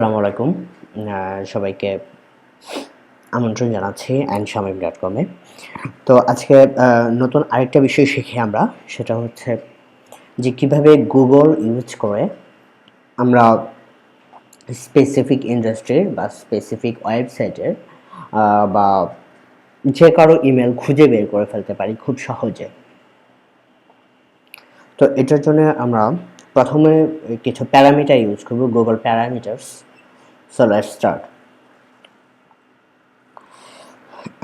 আসসালামু আলাইকুম। সবাইকে আমন্ত্রণ জানাচ্ছি অ্যান্ড শামিম ডট কমে তো আজকে নতুন আরেকটা বিষয় শিখি আমরা, সেটা হচ্ছে যে কীভাবে গুগল ইউজ করে আমরা স্পেসিফিক ইন্ডাস্ট্রির বা স্পেসিফিক ওয়েবসাইটের বা যে কারও ইমেল খুঁজে বের করে ফেলতে পারি খুব সহজে। তো এটার জন্য আমরা প্রথমে কিছু প্যারামিটার ইউজ করব Google parameters so let's start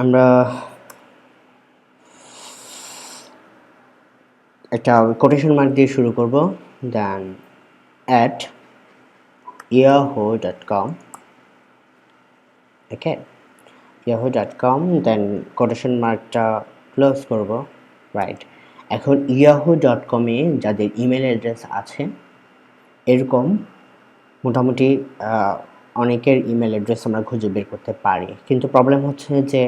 আমরা একটা কোটেশন মার্ক দিয়ে শুরু করব then at Yahoo dot com okay Yahoo dot com then quotation মার্কটা close করব রাইট এখন ইয়াহু ডট কমে যাদের ইমেল অ্যাড্রেস আছে, এরকম মোটামুটি অনেকের ইমেল অ্যাড্রেস আমরা খুঁজে বের করতে পারি। কিন্তু প্রবলেম হচ্ছে যে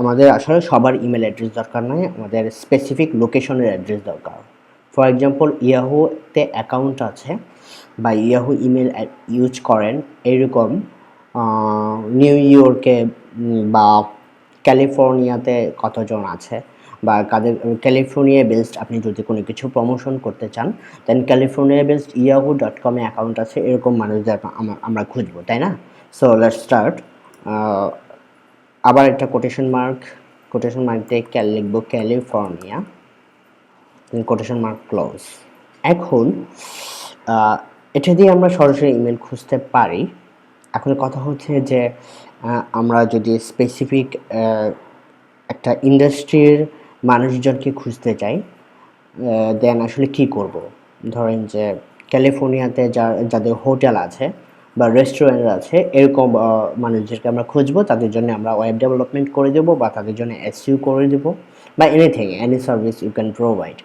আমাদের আসলে সবার ইমেল অ্যাড্রেস দরকার নয়, আমাদের স্পেসিফিক লোকেশনের অ্যাড্রেস দরকার। ফর এক্সাম্পল ইয়াহুতে অ্যাকাউন্ট আছে, বা ইয়াহু ইমেল ইউজ করেন, এরকম নিউ ইয়র্কে বা ক্যালিফোর্নিয়াতে কতজন আছে। বা কাদের ক্যালিফোর্নিয়া বেসড আপনি যদি কোনো কিছু প্রমোশন করতে চান then California based Yahoo dot কমে অ্যাকাউন্ট আছে, এরকম মানুষদের আমরা- খুঁজবো, তাই না? সো লেট স্টার্ট আবার একটা কোটেশন মার্ক কোটেশন মার্ক দিয়ে ক্যাল লিখব ক্যালিফোর্নিয়া কোটেশন মার্ক ক্লোজ এখন এটা দিয়ে আমরা সরাসরি ইমেল খুঁজতে পারি। এখন কথা হচ্ছে যে আমরা যদি স্পেসিফিক একটা ইন্ডাস্ট্রির মানুষজনকে খুঁজতে চাই দেন আসলে কি করব? ধরেন যে ক্যালিফোর্নিয়াতে যা, যাদের হোটেল আছে বা রেস্টুরেন্ট আছে, এরকম মানুষদেরকে আমরা খুঁজবো, তাদের জন্য আমরা ওয়েব ডেভেলপমেন্ট করে দেবো বা তাদের জন্য এসইউ করে দেবো বা anything any service you can provide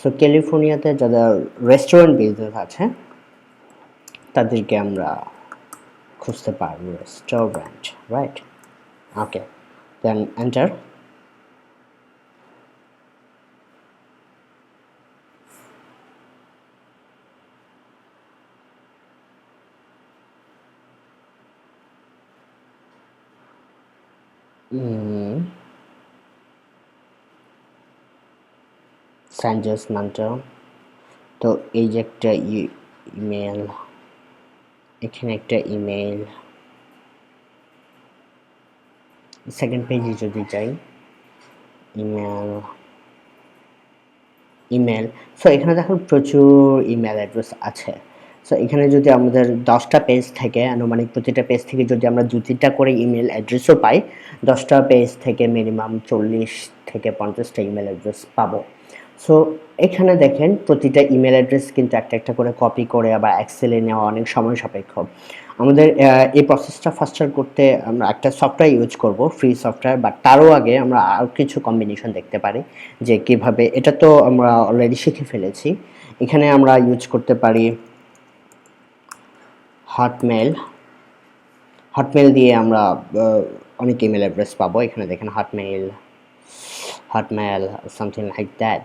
so ক্যালিফোর্নিয়াতে যাদের রেস্টুরেন্ট বিজনেস আছে, তাদেরকে আমরা খুঁজতে পারব restaurant right okay then enter স্যানজাস মান্টো তো এই যে একটা ইমেল এখানে একটা ইমেল সেকেন্ড পেজে যদি যাই ইমেল ইমেল সো এখানে দেখুন প্রচুর ইমেল অ্যাড্রেস আছে। সো এখানে যদি আমাদের দশটা পেজ থেকে, আনুমানিক প্রতিটা পেজ থেকে যদি আমরা দু করে ইমেল অ্যাড্রেসও পাই, দশটা পেজ থেকে মিনিমাম চল্লিশ থেকে পঞ্চাশটা ইমেল অ্যাড্রেস পাবো। সো এখানে দেখেন প্রতিটা ইমেল অ্যাড্রেস কিন্তু একটা একটা করে কপি করে আবার এক্সেলে নেওয়া অনেক সময় সাপেক্ষ। আমাদের এই প্রসেসটা ফাস্টার করতে আমরা একটা সফটওয়্যার ইউজ করব ফ্রি সফটওয়্যার বাট তারও আগে আমরা আর কিছু কম্বিনেশন দেখতে পারি, যে কীভাবে, এটা তো আমরা অলরেডি শিখে ফেলেছি। এখানে আমরা ইউজ করতে পারি হটমেল হটমেল দিয়ে আমরা অনেক ইমেল অ্যাড্রেস পাবো। এখানে দেখেন Hotmail Hotmail something like that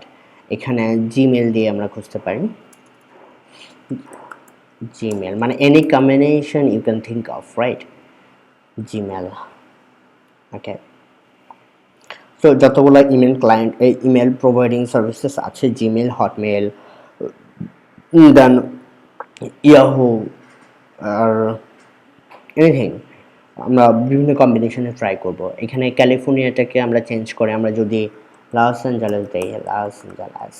এখানে জিমেল দিয়ে আমরা খুঁজতে পারি। জিমেল মানে any combination you can think of right Gmail okay তো যতগুলো ইমেল ক্লায়েন্ট এই ইমেল প্রোভাইডিং সার্ভিসেস আছে জিমেল হটমেল দেন ইয়াহু আর এনিথিং আমরা বিভিন্ন কম্বিনেশনে ট্রাই করব। এখানে ক্যালিফোর্নিয়াটাকে আমরা চেঞ্জ করে আমরা যদি লস অ্যাঞ্জেলেস দেই Los Angeles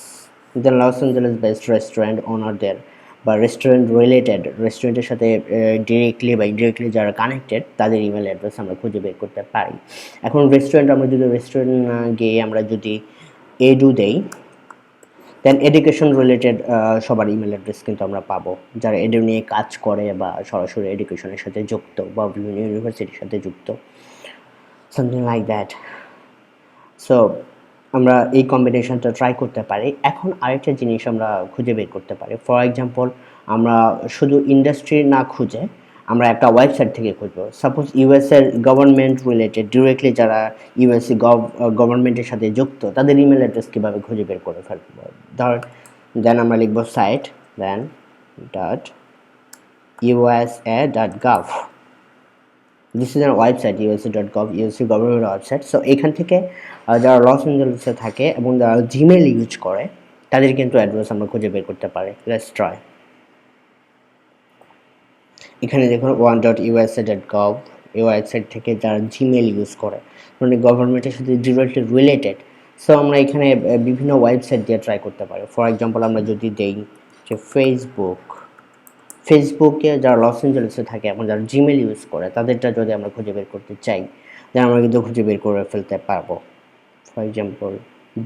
then Los Angeles best restaurant ওনারদের বা রেস্টুরেন্ট রিলেটেড রেস্টুরেন্টের সাথে ডিরেক্টলি বা ইনডিরেক্টলি যারা কানেক্টেড তাদের ইমেল অ্যাড্রেস আমরা খুঁজে বের করতে পারি। এখন রেস্টুরেন্ট আমরা যদি রেস্টুরেন্ট গিয়ে আমরা যদি এডু দেই দেন এডুকেশন রিলেটেড সবার ইমেল অ্যাড্রেস কিন্তু আমরা পাবো। যারা এডু নিয়ে কাজ করে বা সরাসরি এডুকেশনের সাথে যুক্ত বা বিভিন্ন ইউনিভার্সিটির সাথে যুক্ত। সামথিং লাইক দ্যাট সো আমরা এই কম্বিনেশনটা ট্রাই করতে পারি। এখন আরেকটা জিনিস আমরা খুঁজে বের করতে পারি। ফর এক্সাম্পল আমরা শুধু ইন্ডাস্ট্রি না খুঁজে, আমরা একটা ওয়েবসাইট থেকে খুঁজবো। সাপোজ ইউএসের গভর্নমেন্ট রিলেটেড ডিরেক্টলি যারা ইউএসএ গভর্নমেন্টের সাথে যুক্ত, তাদের ইমেল অ্যাড্রেস কীভাবে খুঁজে বের করে ফেলব? ধর দেন আমরা লিখব site then dot usa.gov this is our website USA dot gov USA government website so এখান থেকে যারা লস অ্যাঞ্জেলেসে থাকে এবং যারা জিমেল ইউজ করে, তাদের কিন্তু অ্যাড্রেস আমরা খুঁজে বের করতে পারি। লেটস ট্রাই এখানে দেখুন one dot USA dot gov এই ওয়েবসাইট থেকে যারা জিমেল ইউজ করে মানে গভর্নমেন্টের সাথে ডিরেক্টলি রিলেটেড সো আমরা এখানে বিভিন্ন ওয়েবসাইট দিয়ে ট্রাই করতে পারি। ফর এক্সাম্পল আমরা যদি দেই যে ফেসবুক ফেসবুকে যারা লস অ্যাঞ্জেলেসে থাকে এবং যারা জিমেল ইউজ করে, তাদেরটা যদি আমরা খুঁজে বের করতে চাই তাহলে আমরা কিন্তু খুঁজে বের করে ফেলতে পারব। For example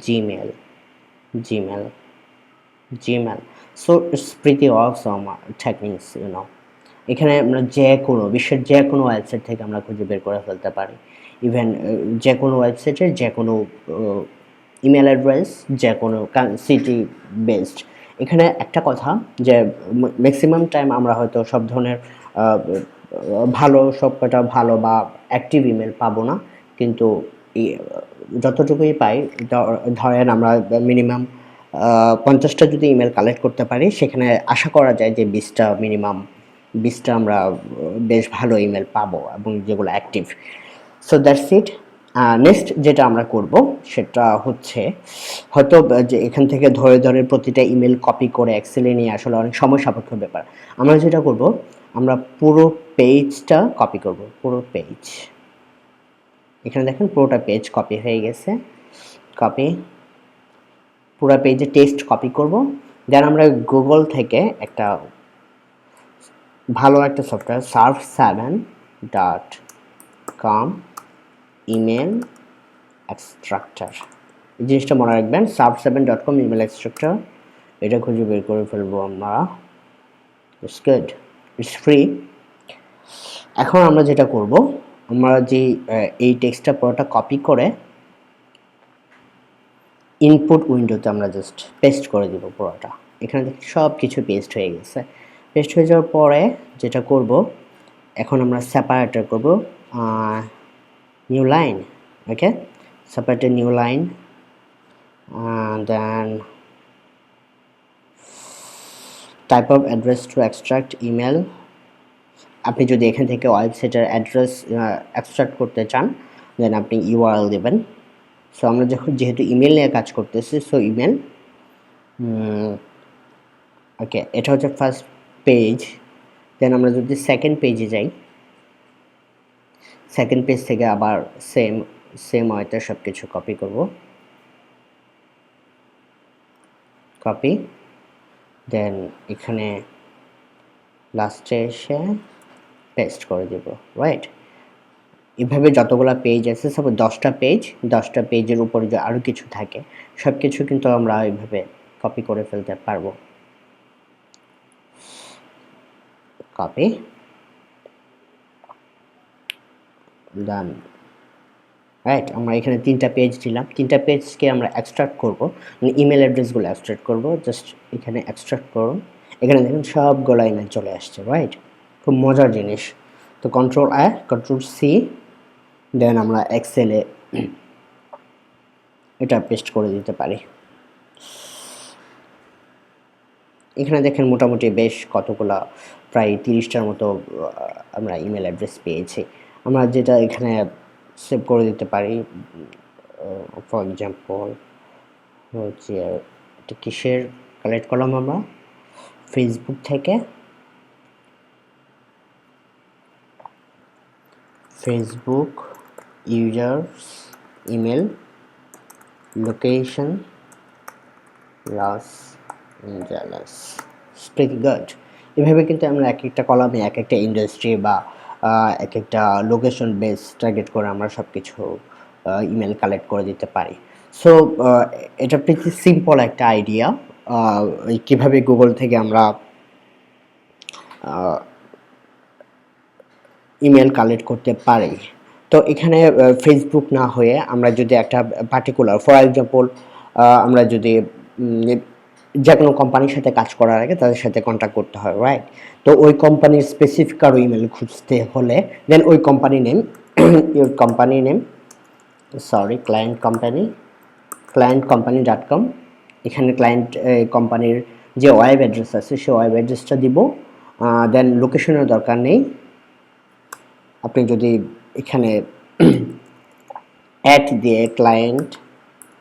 Gmail Gmail Gmail so it's pretty awesome techniques you know এখানে আমরা যে কোনো, বিশ্বের যে কোনো ওয়েবসাইট থেকে আমরা খুঁজে বের করে ফেলতে পারি। ইভেন যে কোনো ওয়েবসাইটের যে কোনো ইমেল অ্যাড্রেস যে কোনো সিটি বেসড এখানে একটা কথা যে ম্যাক্সিমাম টাইম আমরা হয়তো সব ধরনের ভালো সব কটা ভালো বা অ্যাক্টিভ ইমেল পাবো না। কিন্তু যতটুকুই পাই ধরেন আমরা মিনিমাম পঞ্চাশটা যদি ইমেল কালেক্ট করতে পারি, সেখানে আশা করা যায় যে বিশটা মিনিমাম বিশটা আমরা বেশ ভালো ইমেল পাবো এবং যেগুলো active so that's it next যেটা আমরা করব, সেটা হচ্ছে হয়তো যে এখান থেকে ধরে ধরে প্রতিটা ইমেল কপি করে এক্সেলে নিয়ে আসলে অনেক সময় সাপেক্ষ ব্যাপার। আমরা যেটা করব, আমরা পুরো পেজটা কপি করব, পুরো পেজ এখানে দেখেন পুরোটা পেজ কপি হয়ে গেছে। কপি পুরো পেজে টেস্ট কপি করব। দেন আমরা গুগল থেকে একটা ভালো একটা software surf seven dot com email extractor এই জিনিসটা মনে রাখবেন sub seven dot com email extractor এটা খুঁজে বের করে ফেলব আমরা। ইটস গুড ইটস ফ্রি এখন আমরা যেটা করব, আমরা যে এই টেক্সটটা পুরোটা কপি করে ইনপুট উইন্ডোতে আমরা জাস্ট পেস্ট করে দিব পুরোটা। এখানে সব কিছু পেস্ট হয়ে গেছে। পেস্ট হয়ে যাওয়ার পরে যেটা করব, এখন আমরা সেপারেটর করব new line okay separator new line then type of address to extract email আপনি যদি এখান থেকে ওয়েবসাইটের অ্যাড্রেস এক্সট্রাক্ট করতে চান দেন আপনি ইউআরএল দেবেন। সো আমরা যখন যেহেতু ইমেল নিয়ে কাজ করতেছি সো ইমেল ওকে এটা হচ্ছে ফার্স্ট পেজ দেন আমরা যদি সেকেন্ড পেজে যাই সেকেন্ড পেজ থেকে আবার সেম সেম ওয়েতে সব কিছু কপি করব। কপি দেন এখানে লাস্টে এসে পেস্ট করে দেব রাইট এভাবে যতগুলো পেজ আছে, সব দশটা পেজ দশটা পেজের উপরে যে আরও কিছু থাকে সব কিছু কিন্তু আমরা এইভাবে কপি করে ফেলতে পারব। কপি ডান রাইট আমরা এখানে তিনটা পেজ দিলাম। তিনটা পেজকে আমরা এক্সট্রাক্ট করব। মানে ইমেল অ্যাড্রেসগুলো এক্সট্রাক্ট করব। জাস্ট এখানে এক্সট্রাক্ট করুন। এখানে দেখুন সবগুলো ইমেল চলে আসছে রাইট খুব মজার জিনিস। তো control I control C then আমরা এক্সেলে এটা পেস্ট করে দিতে পারি। এখানে দেখেন মোটামুটি বেশ কতগুলা, প্রায় তিরিশটার মতো আমরা ইমেল অ্যাড্রেস পেয়েছি। আমরা যেটা এখানে সেভ করে দিতে পারি ফর এক্সাম্পল হচ্ছে এটা কিসের কালেক্ট করলাম আমরা? ফেসবুক থেকে Facebook users email location Los Angeles pretty good এভাবে কিন্তু আমরা এক একটা কলামে এক একটা ইন্ডাস্ট্রি বা এক একটা লোকেশন বেস টার্গেট করে আমরা সব কিছু ইমেল কালেক্ট করে দিতে পারি। সো এটা প্রিটি সিম্পল একটা আইডিয়া কীভাবে গুগল থেকে আমরা ইমেল কালেক্ট করতে পারি। তো এখানে ফেসবুক না হয়ে আমরা যদি একটা পার্টিকুলার ফর এক্সাম্পল আমরা যদি যে কোনো কোম্পানির সাথে কাজ করার আগে তাদের সাথে কন্ট্যাক্ট করতে হয় রাইট তো ওই কোম্পানির স্পেসিফিক আরও ইমেল খুঁজতে হলে দেন ওই company name your company name sorry client company client company dot com এখানে ক্লায়েন্ট কোম্পানির যে ওয়েব অ্যাড্রেস আছে সেই ওয়েব অ্যাড্রেসটা দিব দেন লোকেশনের দরকার নেই, আপনি যদি এখানে অ্যাট দিয়ে ক্লায়েন্ট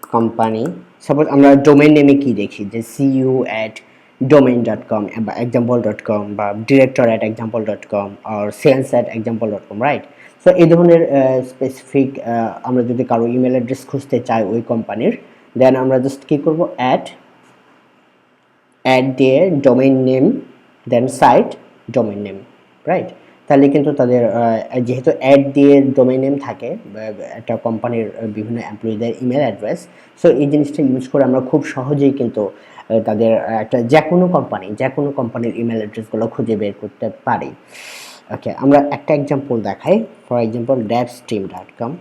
কোম্পানি সাপোজ আমরা ডোমেন নেমে কি দেখি? যে CEO at domain dot com বা এক্সাম্পল ডট কম বা director at example dot com R sales at example dot com right so এই ধরনের স্পেসিফিক আমরা যদি কারও ইমেল অ্যাড্রেস খুঁজতে চাই ওই কোম্পানির দেন আমরা জাস্ট কী করব? অ্যাট অ্যাড দিয়ে domain name then site domain name right তাহলে কিন্তু তাদের যেহেতু অ্যাড দিয়ে ডোমেইন নেম থাকে একটা কোম্পানির বিভিন্ন এমপ্লয়ীদের ইমেল অ্যাড্রেস সো এই জিনিসটা ইউজ করে আমরা খুব সহজেই কিন্তু তাদের একটা যে কোনো কোম্পানি যে কোনো কোম্পানির ইমেল অ্যাড্রেসগুলো খুঁজে বের করতে পারি। ওকে আমরা একটা এক্সাম্পল দেখাই। For example devstream dot com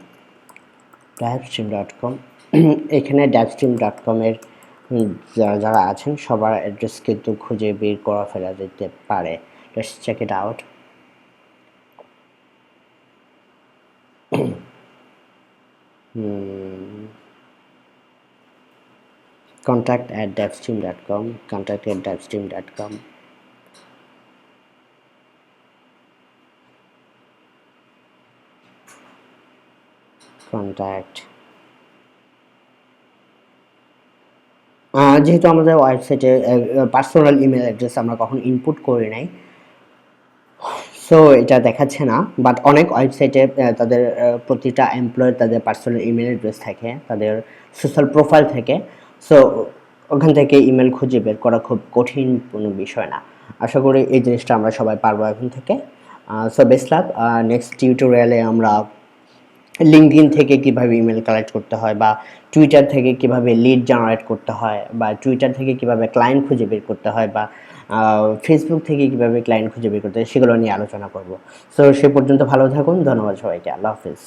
devstream dot com এখানে ড্যাবস্ট্রিম ডট কমের যারা যারা আছেন, সবার অ্যাড্রেস কিন্তু খুঁজে বের করা ফেলা যেতে পারে। Let's check it out contact at devstream.com contact at devstream.com contact যেহেতু আমাদের ওয়েবসাইটে পার্সোনাল ইমেল অ্যাড্রেস আমরা কখন ইনপুট করি নাই সো এটা দেখাচ্ছে না বাট অনেক ওয়েবসাইটে তাদের প্রতিটা এমপ্লয়ের তাদের পার্সোনাল ইমেল অ্যাড্রেস থাকে, তাদের সোশ্যাল প্রোফাইল থাকে। সো ওখান থেকে ইমেল খুঁজে বের করা খুব কঠিন কোনো বিষয় না। আশা করি এই জিনিসটা আমরা সবাই পারব এখন থেকে। সো বেস্ট লাভ নেক্সট টিউটোরিয়ালে আমরা লিঙ্কডিন থেকে কীভাবে ইমেল কালেক্ট করতে হয় বা টুইটার থেকে কীভাবে লিড জেনারেট করতে হয় বা টুইটার থেকে কীভাবে ক্লায়েন্ট খুঁজে বের করতে হয় বা ফেসবুক থেকে কীভাবে ক্লায়েন্ট খুঁজে বের করতে সেগুলো নিয়ে আলোচনা করব। সো সে পর্যন্ত ভালো থাকুন, ধন্যবাদ সবাইকে, আল্লাহ হাফিজ।